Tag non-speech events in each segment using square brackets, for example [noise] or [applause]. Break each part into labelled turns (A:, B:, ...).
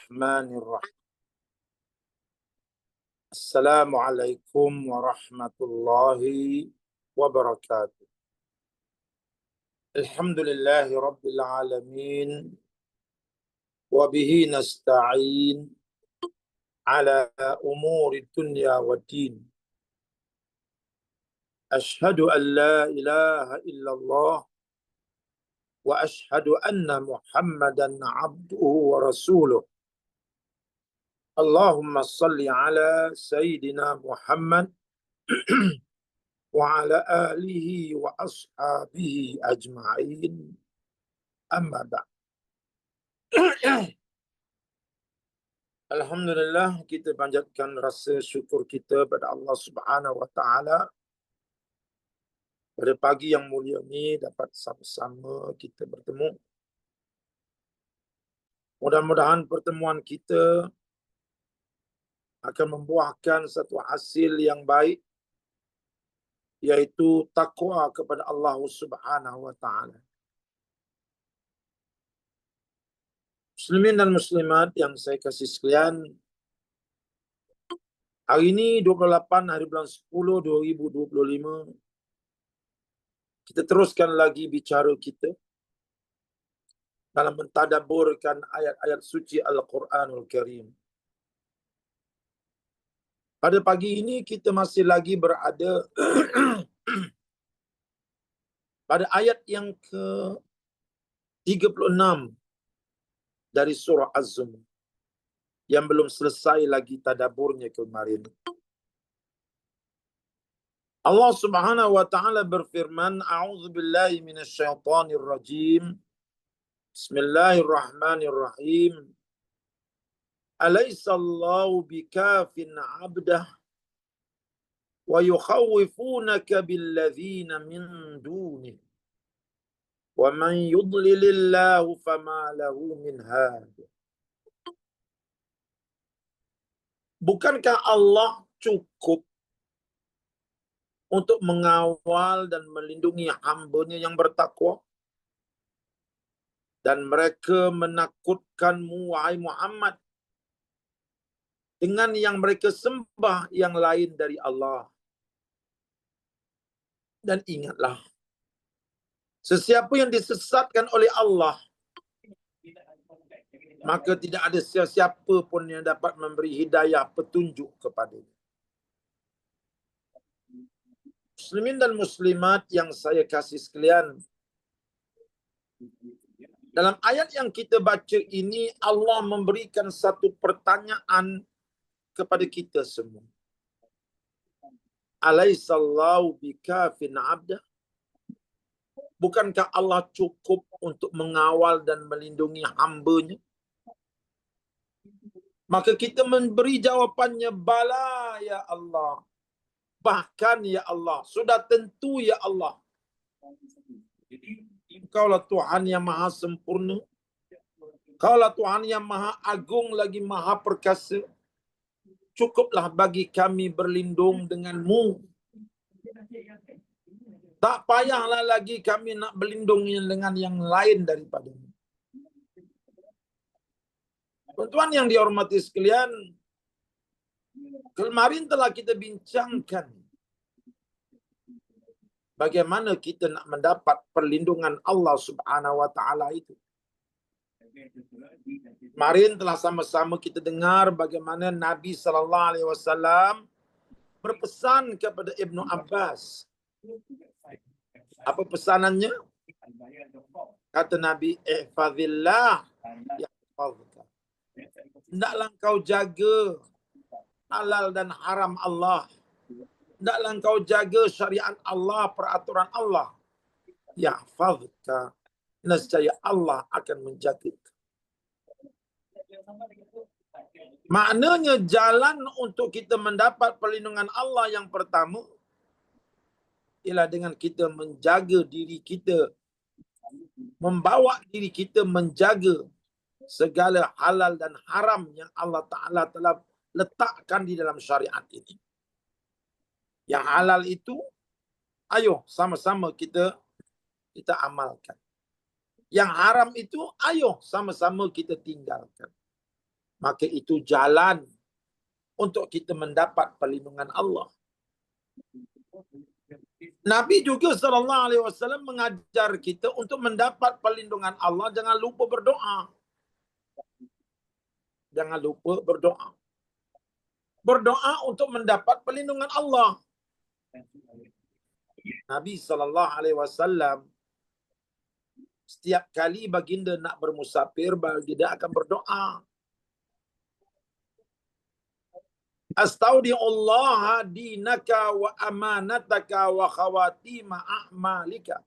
A: الرحمن الرحيم. السلام عليكم ورحمة الله وبركاته. الحمد لله رب العالمين وبه نستعين على أمور الدنيا والدين. أشهد أن لا إله إلا الله وأشهد أن محمدا عبده ورسوله. Allahumma salli ala Sayyidina Muhammad [clears throat] wa ala alihi wa ashabihi ajma'in. Amma ba' [clears throat] Alhamdulillah kita panjatkan rasa syukur kita pada Allah Subhanahu wa taala. Pada pagi yang mulia ini dapat sama-sama kita bertemu. Mudah-mudahan pertemuan kita akan membuahkan satu hasil yang baik yaitu takwa kepada Allah Subhanahu wa taala. Muslimin dan muslimat yang saya kasih sekalian, hari ini 28 hari bulan 10 2025 kita teruskan lagi bicara kita dalam mentadaburkan ayat-ayat suci Al-Quranul Karim. Pada pagi ini kita masih lagi berada [clears throat] pada ayat yang ke 36 dari surah Az-Zumar yang belum selesai lagi tadaburnya kemarin. Allah Subhanahu wa taala berfirman, "A'udzu billahi minasyaitonir rajim. Bismillahirrahmanirrahim." Alaysallahu bikafin abdah wa yukhawifunaka billazina min dunih wa man yudlilillahu fama lahu min had. Bukankah Allah cukup untuk mengawal dan melindungi hamba-Nya yang bertakwa? Dan mereka menakutkanmu wahai Muhammad dengan yang mereka sembah yang lain dari Allah. Dan ingatlah, sesiapa yang disesatkan oleh Allah, maka tidak ada siapa pun yang dapat memberi hidayah petunjuk kepada Muslimin dan muslimat yang saya kasih sekalian, dalam ayat yang kita baca ini Allah memberikan satu pertanyaan kepada kita semua. Alaisallahu bikafin abda? Bukankah Allah cukup untuk mengawal dan melindungi hambanya? Maka kita memberi jawapannya, Bala ya Allah. Bahkan ya Allah. Sudah tentu ya Allah. Kaulah Tuhan yang maha sempurna. Kaulah Tuhan yang maha agung lagi maha perkasa cukuplah bagi kami berlindung denganmu. Tak payahlah lagi kami nak berlindung dengan yang lain daripada Tuan-tuan yang dihormati sekalian, kemarin telah kita bincangkan bagaimana kita nak mendapat perlindungan Allah Subhanahu wa taala itu. Kemarin telah sama-sama kita dengar bagaimana Nabi sallallahu alaihi wasallam berpesan kepada Ibnu Abbas. Apa pesanannya? Kata Nabi, "Ihfazillah yahfazka." Hendaklah kau jaga halal dan haram Allah. Hendaklah kau jaga syariat Allah, peraturan Allah. Yahfazka nescaya Allah akan menjaga. Maknanya jalan untuk kita mendapat perlindungan Allah yang pertama ialah dengan kita menjaga diri kita membawa diri kita menjaga segala halal dan haram yang Allah Taala telah letakkan di dalam syariat ini. Yang halal itu ayo sama-sama kita kita amalkan. Yang haram itu, ayo sama-sama kita tinggalkan. Maka itu jalan untuk kita mendapat perlindungan Allah. Nabi juga sallallahu alaihi wasallam mengajar kita untuk mendapat perlindungan Allah jangan lupa berdoa. Jangan lupa berdoa. Berdoa untuk mendapat perlindungan Allah. Nabi sallallahu alaihi wasallam setiap kali baginda nak bermusafir baginda akan berdoa. Astaudi Allah dinaka wa amanataka wa khawatima a'malika.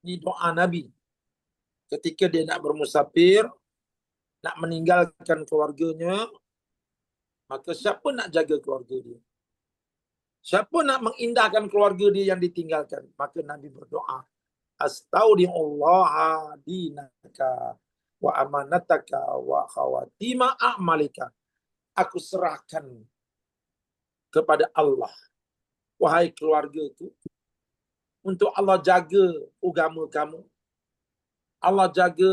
A: Ini doa Nabi. Ketika dia nak bermusafir, nak meninggalkan keluarganya, maka siapa nak jaga keluarga dia? Siapa nak mengindahkan keluarga dia yang ditinggalkan? Maka Nabi berdoa. Astaudi Allah dinaka wa amanataka wa khawatima a'malika aku serahkan kepada Allah. Wahai keluarga itu, untuk Allah jaga agama kamu. Allah jaga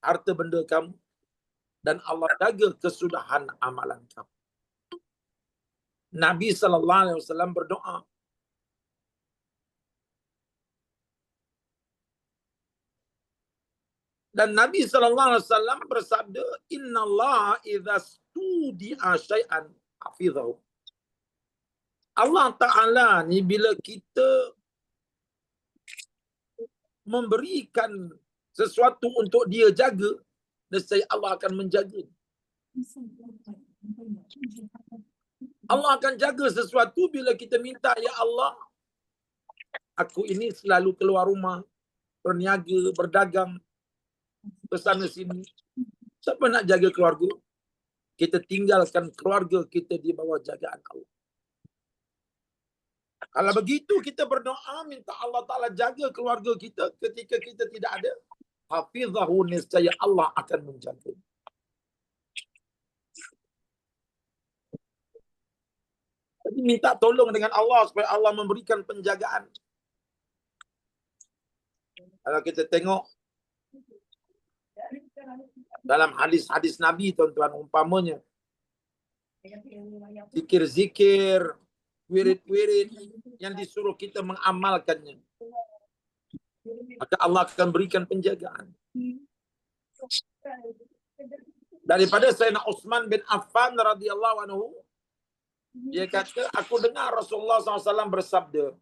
A: harta benda kamu. Dan Allah jaga kesudahan amalan kamu. Nabi SAW berdoa. Dan Nabi SAW bersabda, Inna Allah idha tudi'a syai'an hafizahu. Allah Ta'ala ni bila kita memberikan sesuatu untuk dia jaga, nescaya Allah akan menjaga. Allah akan jaga sesuatu bila kita minta, Ya Allah, aku ini selalu keluar rumah, berniaga, berdagang, ke sana sini. Siapa nak jaga keluarga? Kita tinggalkan keluarga kita di bawah jagaan Allah. Kalau begitu kita berdoa minta Allah Taala jaga keluarga kita ketika kita tidak ada. Hafizahu niscaya Allah akan menjaga. Jadi minta tolong dengan Allah supaya Allah memberikan penjagaan. Kalau kita tengok dalam hadis-hadis Nabi tuan-tuan umpamanya. Zikir-zikir wirid-wirid yang disuruh kita mengamalkannya. Maka Allah akan berikan penjagaan. Daripada Sayyidina Utsman bin Affan radhiyallahu anhu dia kata aku dengar Rasulullah SAW bersabda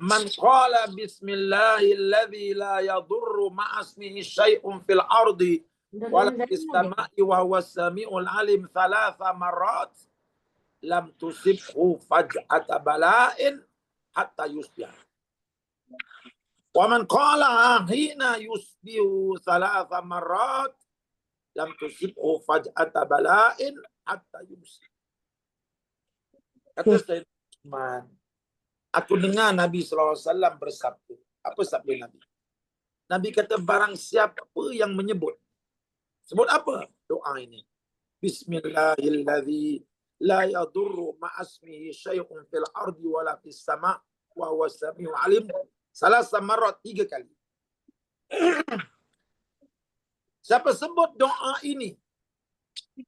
A: Man qala bismillahilladzi la yadurru ma'asmihi syai'un fil ardi wala fis sama'i wa huwa samiul alim thalatha marrat lam tusibhu faj'ata bala'in hatta yusbih. Wa man qala hina yusbihu thalatha marrat lam tusibhu faj'ata bala'in hatta yusbih. Kata Sayyidina aku dengar Nabi SAW bersabda. Apa sabda Nabi? Nabi kata barang siapa yang menyebut. Sebut apa doa ini? Bismillahirrahmanirrahim. La yadurru ma'asmihi syai'un fil ardi wala fis sama' wa huwa samiu alim. Salah samarat tiga kali. [clears throat] Siapa sebut doa ini?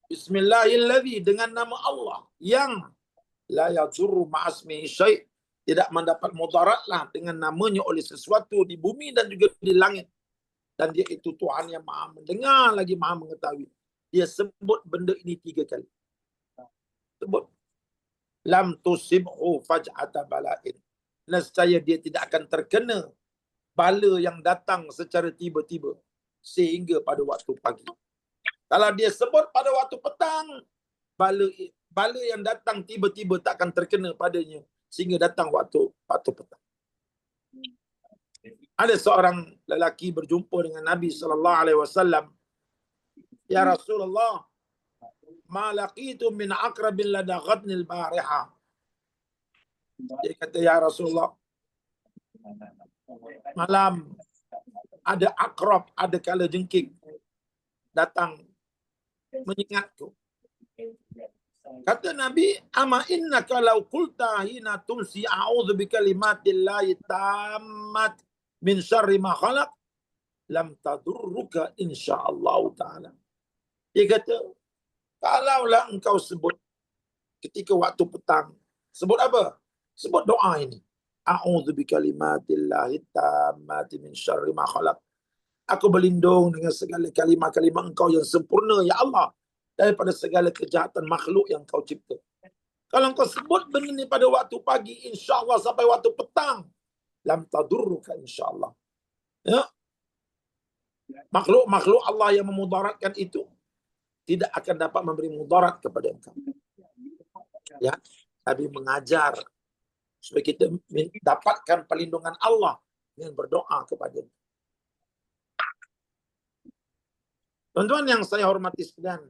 A: Bismillahirrahmanirrahim dengan nama Allah yang la yadurru ma'asmihi syai' tidak mendapat mudaratlah dengan namanya oleh sesuatu di bumi dan juga di langit. Dan dia itu Tuhan yang maha mendengar lagi maha mengetahui. Dia sebut benda ini tiga kali. Sebut. Lam tusibhu faj'ata bala'in. Nescaya dia tidak akan terkena bala yang datang secara tiba-tiba. Sehingga pada waktu pagi. Kalau dia sebut pada waktu petang, bala bala yang datang tiba-tiba tak akan terkena padanya sehingga datang waktu waktu petang. Ada seorang lelaki berjumpa dengan Nabi sallallahu alaihi wasallam. Ya Rasulullah, ma laqitu min aqrabin ladaghatni al-bariha. Dia kata ya Rasulullah, malam ada akrab, ada kala jengking datang mengingatku. Kata Nabi, ama inna kalau kulta hina tumsi a'udhu bi kalimatillahi tammat min syarri ma khalaq lam tadurruka insyaallah taala. Dia kata, kalaulah engkau sebut ketika waktu petang, sebut apa? Sebut doa ini. A'udzu bikalimatillahi tammati min syarri ma khalaq. Aku berlindung dengan segala kalimah-kalimah engkau yang sempurna, Ya Allah. Daripada segala kejahatan makhluk yang kau cipta. Kalau engkau sebut benda ini pada waktu pagi, insyaAllah sampai waktu petang. Lam tadurruka insyaAllah. Ya. Makhluk-makhluk Allah yang memudaratkan itu tidak akan dapat memberi mudarat kepada engkau. Ya. Nabi mengajar supaya kita dapatkan perlindungan Allah dengan berdoa kepada. Tuan-tuan yang saya hormati sekalian,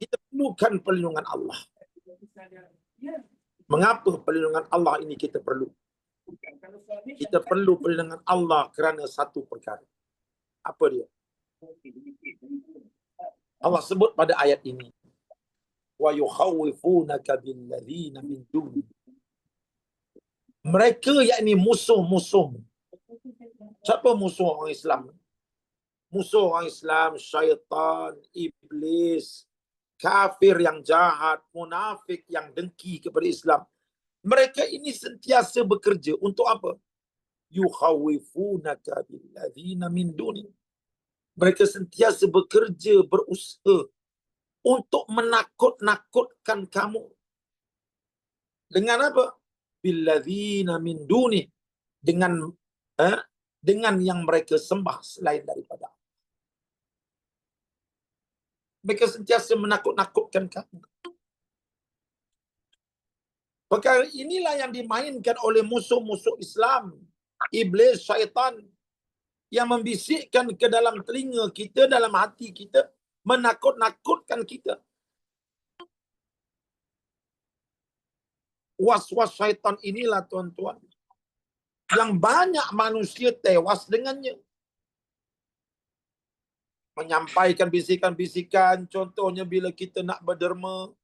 A: kita perlukan perlindungan Allah. Mengapa perlindungan Allah ini kita perlu? Kita perlu perlindungan Allah kerana satu perkara. Apa dia? Allah sebut pada ayat ini. Wa yukhawifunaka bil ladzina min duni. Mereka yakni musuh-musuh Siapa musuh orang Islam? Musuh orang Islam, syaitan, iblis, kafir yang jahat, munafik yang dengki kepada Islam. Mereka ini sentiasa bekerja untuk apa? Yukhawifunaka billadzina min duni. Mereka sentiasa bekerja, berusaha untuk menakut-nakutkan kamu. Dengan apa? Billadzina min duni. Dengan eh, dengan yang mereka sembah selain daripada Mereka sentiasa menakut-nakutkan kamu. Perkara inilah yang dimainkan oleh musuh-musuh Islam. Iblis, syaitan. Yang membisikkan ke dalam telinga kita, dalam hati kita. Menakut-nakutkan kita. Was-was syaitan inilah tuan-tuan yang banyak manusia tewas dengannya. Menyampaikan bisikan-bisikan, contohnya bila kita nak berderma,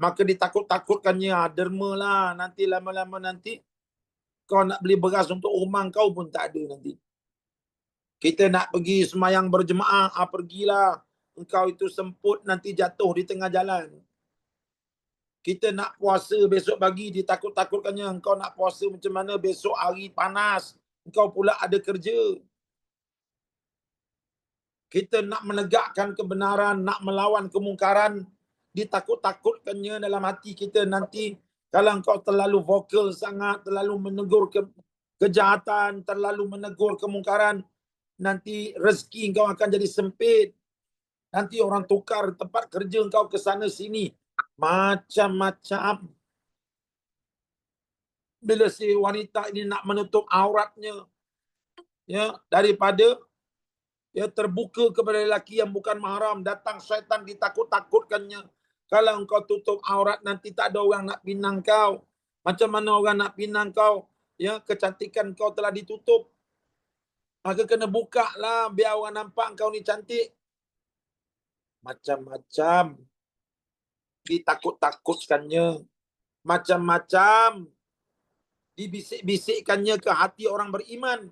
A: maka ditakut-takutkannya, ah, derma lah, nanti lama-lama nanti kau nak beli beras untuk rumah kau pun tak ada nanti. Kita nak pergi semayang berjemaah, ah, pergilah. Engkau itu semput nanti jatuh di tengah jalan. Kita nak puasa besok pagi ditakut-takutkannya. Engkau nak puasa macam mana? Besok hari panas. Engkau pula ada kerja kita nak menegakkan kebenaran nak melawan kemungkaran ditakut-takutkannya dalam hati kita nanti. Kalau engkau terlalu vokal sangat terlalu menegur ke, kejahatan terlalu menegur kemungkaran nanti rezeki engkau akan jadi sempit. Nanti orang tukar tempat kerja engkau ke sana sini. Macam-macam. Bila si wanita ini nak menutup auratnya, ya daripada ya terbuka kepada lelaki yang bukan mahram, datang syaitan ditakut-takutkannya. Kalau engkau tutup aurat nanti tak ada orang nak pinang kau. Macam mana orang nak pinang kau? Ya, kecantikan kau telah ditutup. Maka kena buka lah biar orang nampak kau ni cantik. Macam-macam ditakut-takutkannya macam-macam dibisik-bisikkannya ke hati orang beriman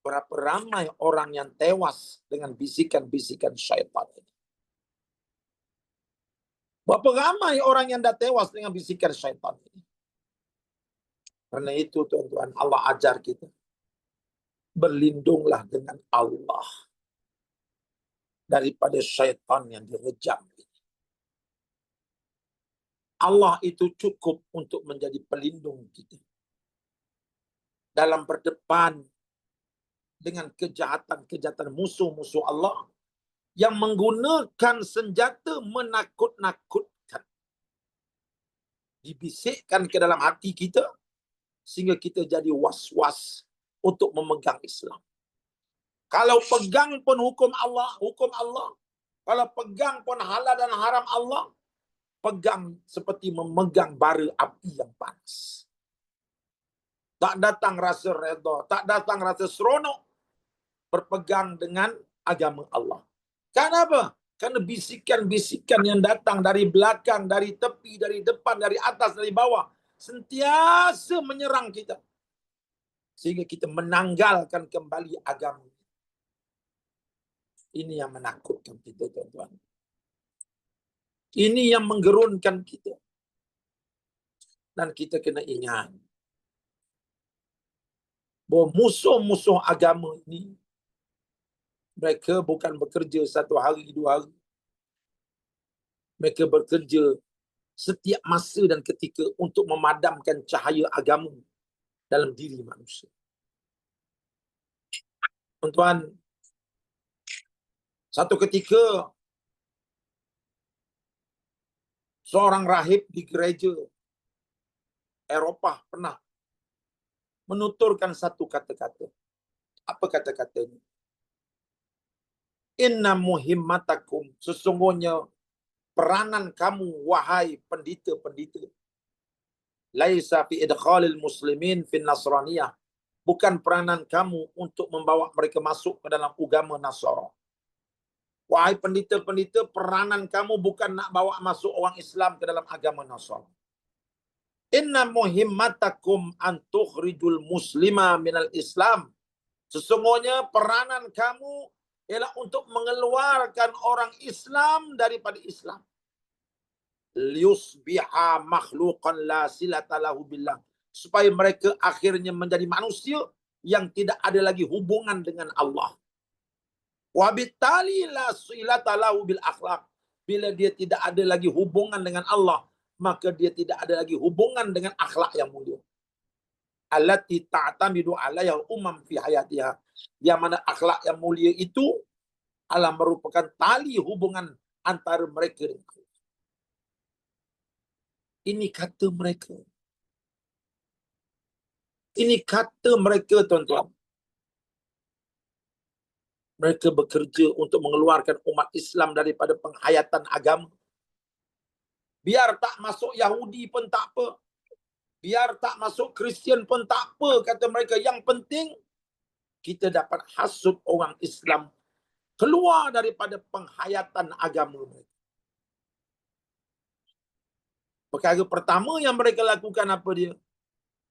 A: berapa ramai orang yang tewas dengan bisikan-bisikan syaitan ini? Berapa ramai orang yang dah tewas dengan bisikan syaitan ini? Karena itu tuan-tuan Allah ajar kita berlindunglah dengan Allah daripada syaitan yang direjam Allah itu cukup untuk menjadi pelindung kita. Dalam berdepan dengan kejahatan-kejahatan musuh-musuh Allah yang menggunakan senjata menakut-nakutkan. Dibisikkan ke dalam hati kita sehingga kita jadi was-was untuk memegang Islam. Kalau pegang pun hukum Allah, hukum Allah. Kalau pegang pun halal dan haram Allah, pegang seperti memegang bara api yang panas. Tak datang rasa redha, tak datang rasa seronok berpegang dengan agama Allah. Kenapa? Karena bisikan-bisikan yang datang dari belakang, dari tepi, dari depan, dari atas, dari bawah. Sentiasa menyerang kita. Sehingga kita menanggalkan kembali agama Ini yang menakutkan kita tuan-tuan. Ini yang menggerunkan kita. Dan kita kena ingat. Bahawa musuh-musuh agama ini. Mereka bukan bekerja satu hari, dua hari. Mereka bekerja setiap masa dan ketika untuk memadamkan cahaya agama dalam diri manusia. Tuan-tuan, satu ketika seorang rahib di gereja Eropah pernah menuturkan satu kata-kata. Apa kata-katanya? Inna muhimmatakum. Sesungguhnya peranan kamu, wahai pendita-pendita. Laisa fi idkhalil muslimin fi nasraniyah. Bukan peranan kamu untuk membawa mereka masuk ke dalam agama Nasara. Wahai pendeta-pendeta, peranan kamu bukan nak bawa masuk orang Islam ke dalam agama Nasara. Inna muhimmatakum antukhrijul muslima minal Islam. Sesungguhnya peranan kamu ialah untuk mengeluarkan orang Islam daripada Islam. Liusbiha makhluqan la silata lahu billah. Supaya mereka akhirnya menjadi manusia yang tidak ada lagi hubungan dengan Allah. Wabitali la silata lahu bil akhlaq. Bila dia tidak ada lagi hubungan dengan Allah, maka dia tidak ada lagi hubungan dengan akhlak yang mulia. Allati ta'tamidu alaiha umam fi hayatiha. Yang mana akhlak yang mulia itu adalah merupakan tali hubungan antara mereka dengan. Ini kata mereka. Ini kata mereka tuan-tuan. Mereka bekerja untuk mengeluarkan umat Islam daripada penghayatan agama. Biar tak masuk Yahudi pun tak apa. Biar tak masuk Kristian pun tak apa kata mereka. Yang penting kita dapat hasut orang Islam keluar daripada penghayatan agama mereka. Perkara pertama yang mereka lakukan apa dia?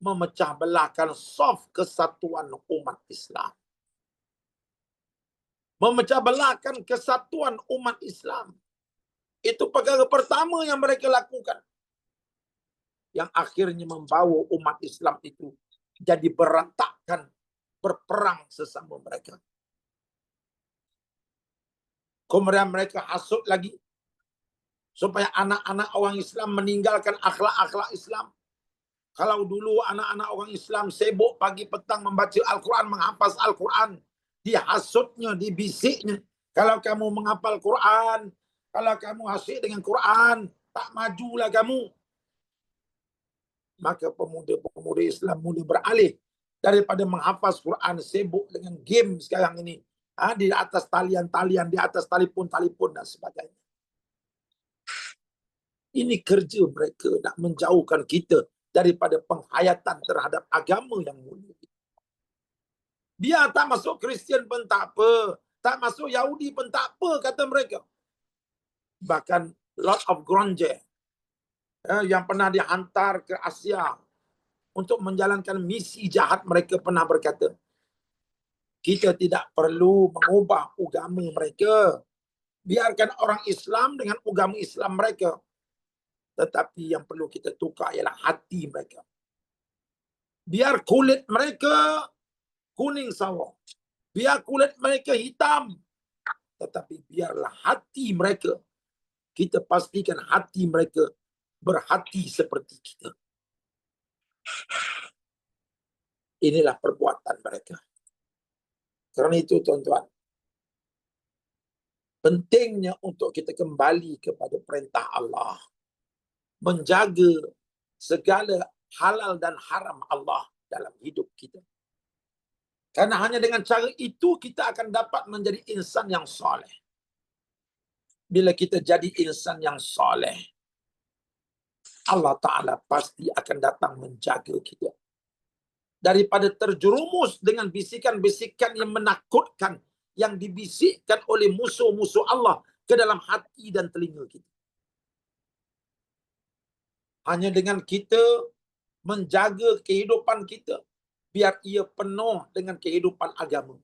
A: Memecah belahkan soft kesatuan umat Islam. Memecah belahkan kesatuan umat Islam. Itu perkara pertama yang mereka lakukan. Yang akhirnya membawa umat Islam itu jadi berantakan berperang sesama mereka. Kemudian mereka hasut lagi. Supaya anak-anak orang Islam meninggalkan akhlak-akhlak Islam. Kalau dulu anak-anak orang Islam sibuk pagi petang membaca Al-Quran, menghafaz Al-Quran. Dihasutnya, dibisiknya. Kalau kamu menghafal Quran, kalau kamu asyik dengan Quran, tak majulah kamu. Maka pemuda-pemuda Islam mula beralih daripada menghafaz Quran sibuk dengan game sekarang ini ha, di atas talian-talian, di atas telefon-telefon dan sebagainya. Ini kerja mereka nak menjauhkan kita daripada penghayatan terhadap agama yang mulia. Biar tak masuk Kristian pun tak apa. Tak masuk Yahudi pun tak apa, kata mereka. Bahkan Lord of Grange eh, yang pernah dihantar ke Asia untuk menjalankan misi jahat mereka pernah berkata, kita tidak perlu mengubah agama mereka. Biarkan orang Islam dengan agama Islam mereka. Tetapi yang perlu kita tukar ialah hati mereka. Biar kulit mereka kuning sawo. Biar kulit mereka hitam. Tetapi biarlah hati mereka. Kita pastikan hati mereka berhati seperti kita. Inilah perbuatan mereka. Kerana itu tuan-tuan, pentingnya untuk kita kembali kepada perintah Allah. Menjaga segala halal dan haram Allah dalam hidup kita. Karena hanya dengan cara itu kita akan dapat menjadi insan yang soleh. Bila kita jadi insan yang soleh, Allah Ta'ala pasti akan datang menjaga kita daripada terjerumus dengan bisikan-bisikan yang menakutkan yang dibisikkan oleh musuh-musuh Allah ke dalam hati dan telinga kita. Hanya dengan kita menjaga kehidupan kita biar ia penuh dengan kehidupan agama.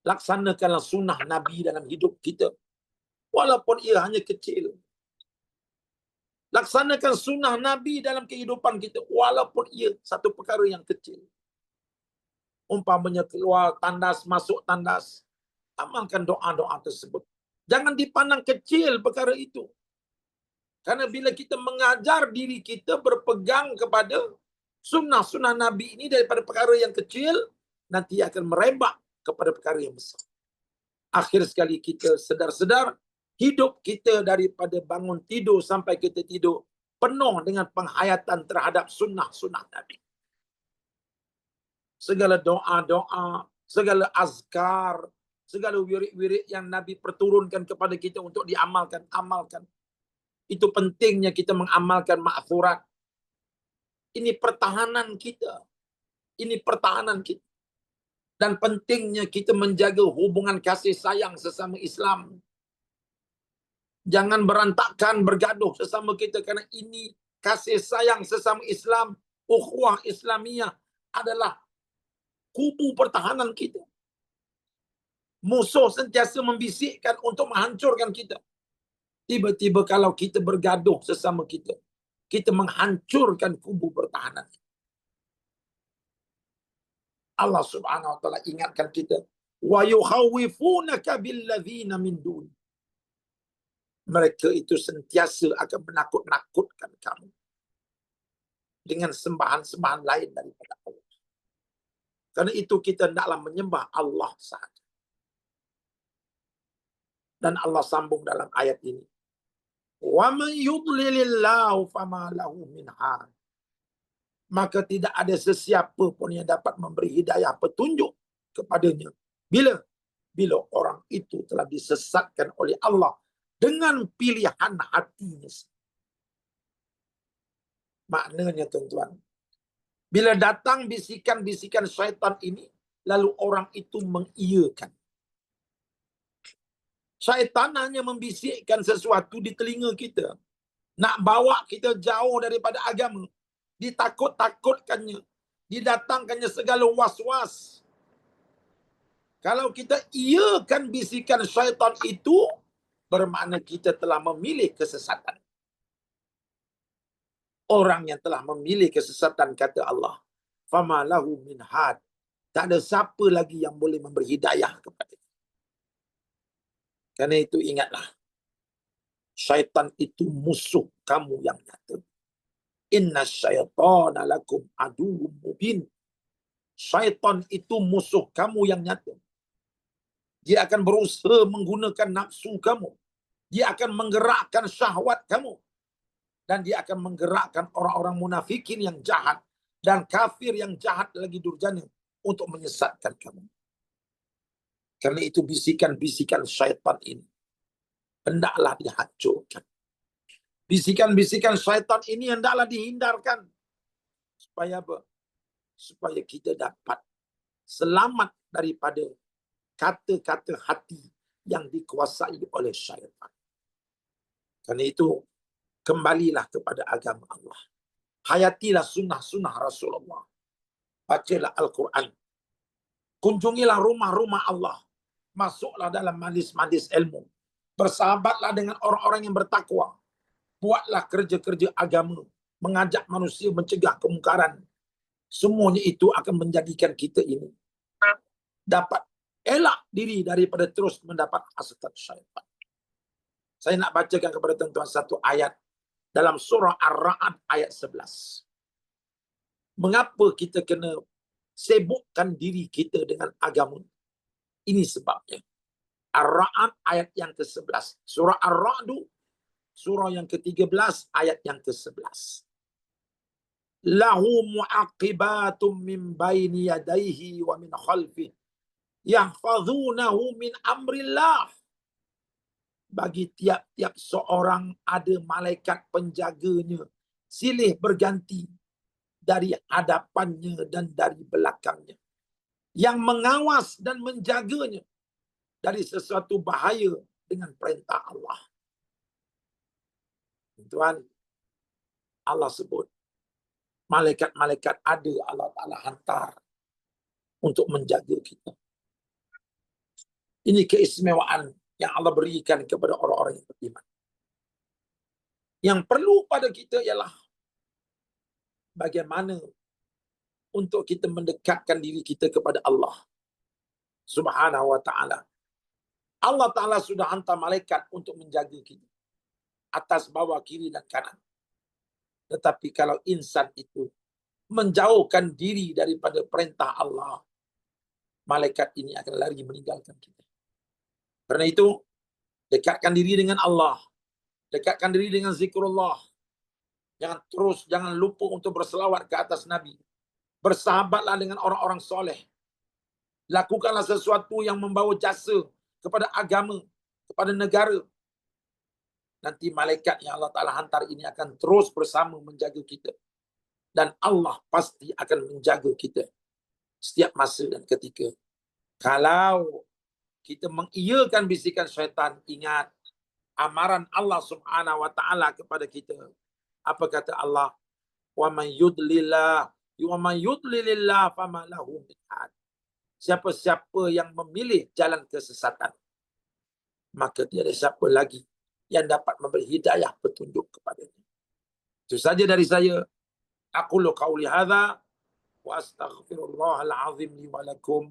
A: Laksanakanlah sunnah Nabi dalam hidup kita. Walaupun ia hanya kecil. Laksanakan sunnah Nabi dalam kehidupan kita. Walaupun ia satu perkara yang kecil. Umpamanya keluar tandas, masuk tandas. Amalkan doa-doa tersebut. Jangan dipandang kecil perkara itu. Karena bila kita mengajar diri kita berpegang kepada sunnah-sunnah Nabi ini daripada perkara yang kecil, nanti akan merebak kepada perkara yang besar. Akhir sekali kita sedar-sedar, hidup kita daripada bangun tidur sampai kita tidur, penuh dengan penghayatan terhadap sunnah-sunnah Nabi. Segala doa-doa, segala azkar, segala wirid-wirid yang Nabi perturunkan kepada kita untuk diamalkan, amalkan. Itu pentingnya kita mengamalkan ma'furat. Ini pertahanan kita. Ini pertahanan kita. Dan pentingnya kita menjaga hubungan kasih sayang sesama Islam. Jangan berantakan, bergaduh sesama kita. Kerana ini kasih sayang sesama Islam, ukhuwah Islamiyah adalah kubu pertahanan kita. Musuh sentiasa membisikkan untuk menghancurkan kita. Tiba-tiba kalau kita bergaduh sesama kita, kita menghancurkan kubu pertahanan. Allah Subhanahu wa taala ingatkan kita, wa yukhawifunaka billadzina min dun. Mereka itu sentiasa akan menakut-nakutkan kamu dengan sembahan-sembahan lain daripada Allah. Karena itu kita hendaklah menyembah Allah sahaja. Dan Allah sambung dalam ayat ini. Wa man yudlilillahu fama lahu min. Maka tidak ada sesiapa pun yang dapat memberi hidayah petunjuk kepadanya. Bila? Bila orang itu telah disesatkan oleh Allah dengan pilihan hatinya. Maknanya tuan-tuan. Bila datang bisikan-bisikan syaitan ini, lalu orang itu mengiyakan. Syaitan hanya membisikkan sesuatu di telinga kita. Nak bawa kita jauh daripada agama. Ditakut-takutkannya. Didatangkannya segala was-was. Kalau kita iakan bisikan syaitan itu, bermakna kita telah memilih kesesatan. Orang yang telah memilih kesesatan, kata Allah. Fama lahu min had. Tak ada siapa lagi yang boleh memberi hidayah kepada karena itu ingatlah. Syaitan itu musuh kamu yang nyata. Inna syaitan lakum adu mubin. Syaitan itu musuh kamu yang nyata. Dia akan berusaha menggunakan nafsu kamu. Dia akan menggerakkan syahwat kamu. Dan dia akan menggerakkan orang-orang munafikin yang jahat. Dan kafir yang jahat lagi durjana. Untuk menyesatkan kamu. Karena itu bisikan-bisikan syaitan ini. Hendaklah dihancurkan. Bisikan-bisikan syaitan ini hendaklah dihindarkan. Supaya apa? Supaya kita dapat selamat daripada kata-kata hati yang dikuasai oleh syaitan. Karena itu, kembalilah kepada agama Allah. Hayatilah sunnah-sunnah Rasulullah. Bacalah Al-Quran. Kunjungilah rumah-rumah Allah masuklah dalam majlis-majlis ilmu. Bersahabatlah dengan orang-orang yang bertakwa. Buatlah kerja-kerja agama. Mengajak manusia mencegah kemungkaran. Semuanya itu akan menjadikan kita ini dapat elak diri daripada terus mendapat hasrat syaitan. Saya nak bacakan kepada tuan-tuan satu ayat dalam surah Ar-Ra'ad ayat 11. Mengapa kita kena sibukkan diri kita dengan agama? Ini sebabnya. Ar-Ra'ad ayat yang ke-11. Surah Ar-Ra'du, surah yang ke-13 ayat yang ke-11. Lahu mu'aqibatum min baini yadaihi wa min khalfih. Yahfazunahu min amrillah. Bagi tiap-tiap seorang ada malaikat penjaganya. Silih berganti dari hadapannya dan dari belakangnya yang mengawas dan menjaganya dari sesuatu bahaya dengan perintah Allah. Tuan, Allah sebut malaikat-malaikat ada Allah Taala hantar untuk menjaga kita. Ini keistimewaan yang Allah berikan kepada orang-orang yang beriman. Yang perlu pada kita ialah bagaimana untuk kita mendekatkan diri kita kepada Allah Subhanahu wa taala. Allah taala sudah hantar malaikat untuk menjaga kita atas bawah kiri dan kanan. Tetapi kalau insan itu menjauhkan diri daripada perintah Allah, malaikat ini akan lari meninggalkan kita. Karena itu, dekatkan diri dengan Allah. Dekatkan diri dengan zikrullah. Jangan terus, jangan lupa untuk berselawat ke atas Nabi. Bersahabatlah dengan orang-orang soleh. Lakukanlah sesuatu yang membawa jasa kepada agama, kepada negara. Nanti malaikat yang Allah Ta'ala hantar ini akan terus bersama menjaga kita. Dan Allah pasti akan menjaga kita setiap masa dan ketika. Kalau kita mengiyakan bisikan syaitan ingat amaran Allah Subhanahu wa taala kepada kita. Apa kata Allah? Wa man yudlillah wa man yudlilillah fama lahu min siapa-siapa yang memilih jalan kesesatan maka tiada siapa lagi yang dapat memberi hidayah petunjuk kepadanya. Itu saja dari saya. Aku lu qauli hadza wa astaghfirullahal azim li wa lakum